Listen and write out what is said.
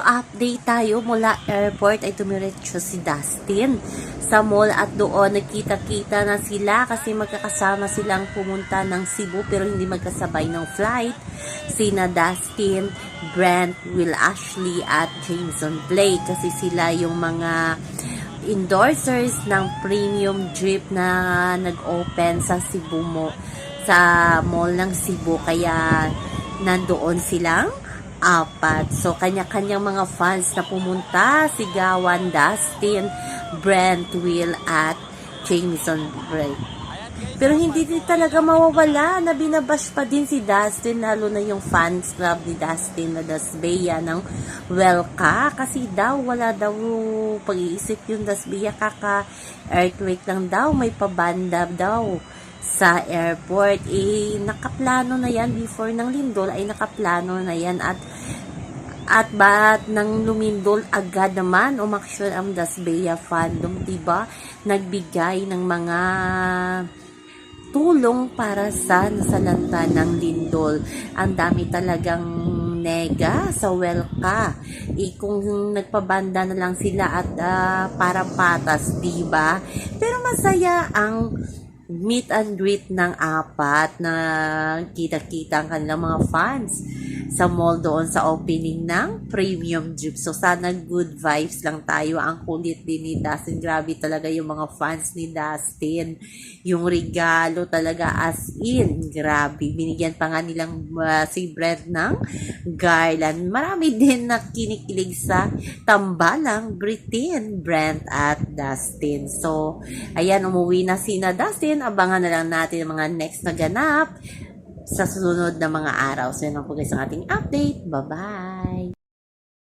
update tayo mula airport ay tumiretso si Dustin sa mall at doon nagkita-kita na sila kasi magkakasama silang pumunta ng Cebu pero hindi magkasabay ng flight. Sina Dustin, Brent, Will Ashley at Jameson Blake kasi sila yung mga endorsers ng premium drip na nag-open sa Cebu mo sa mall ng Cebu kaya nandoon silang apat. So, kanya-kanyang mga fans na pumunta, si Gawan, Dustin, Brent, Will, at Jameson Bray. Pero hindi din talaga mawawala na binabash pa din si Dustin, lalo na yung fans club ni Dustin na Dasbeya ng Welka. Kasi daw, wala daw pag-iisip yung Dasbeya, kaka earthquake lang daw, may pabanda daw sa airport. Eh, nakaplano na yan before ng lindol ay nakaplano na yan at at ba't nang lumindol agad naman umaksyon ang Dasbeya fandom, diba? Nagbigay ng mga tulong para sa nasalanta ng lindol. Ang dami talagang nega sa welka. E kung nagpabanda na lang sila at ah, para patas, diba? Pero masaya ang meet and greet ng apat na kita-kita ang kanilang mga fans sa mall doon sa opening ng Premium Drip. So, sana good vibes lang tayo. Ang kulit din ni Dustin. Grabe talaga yung mga fans ni Dustin. Yung regalo talaga as in. Grabe. Binigyan pa nga nilang uh, si Brent ng garland. Marami din na kinikilig sa tambalang Britain, Brent at Dustin. So, ayan, umuwi na si na Dustin. Abangan na lang natin ang mga next na ganap sa susunod na mga araw. So, yun ang po guys ang ating update. Bye-bye!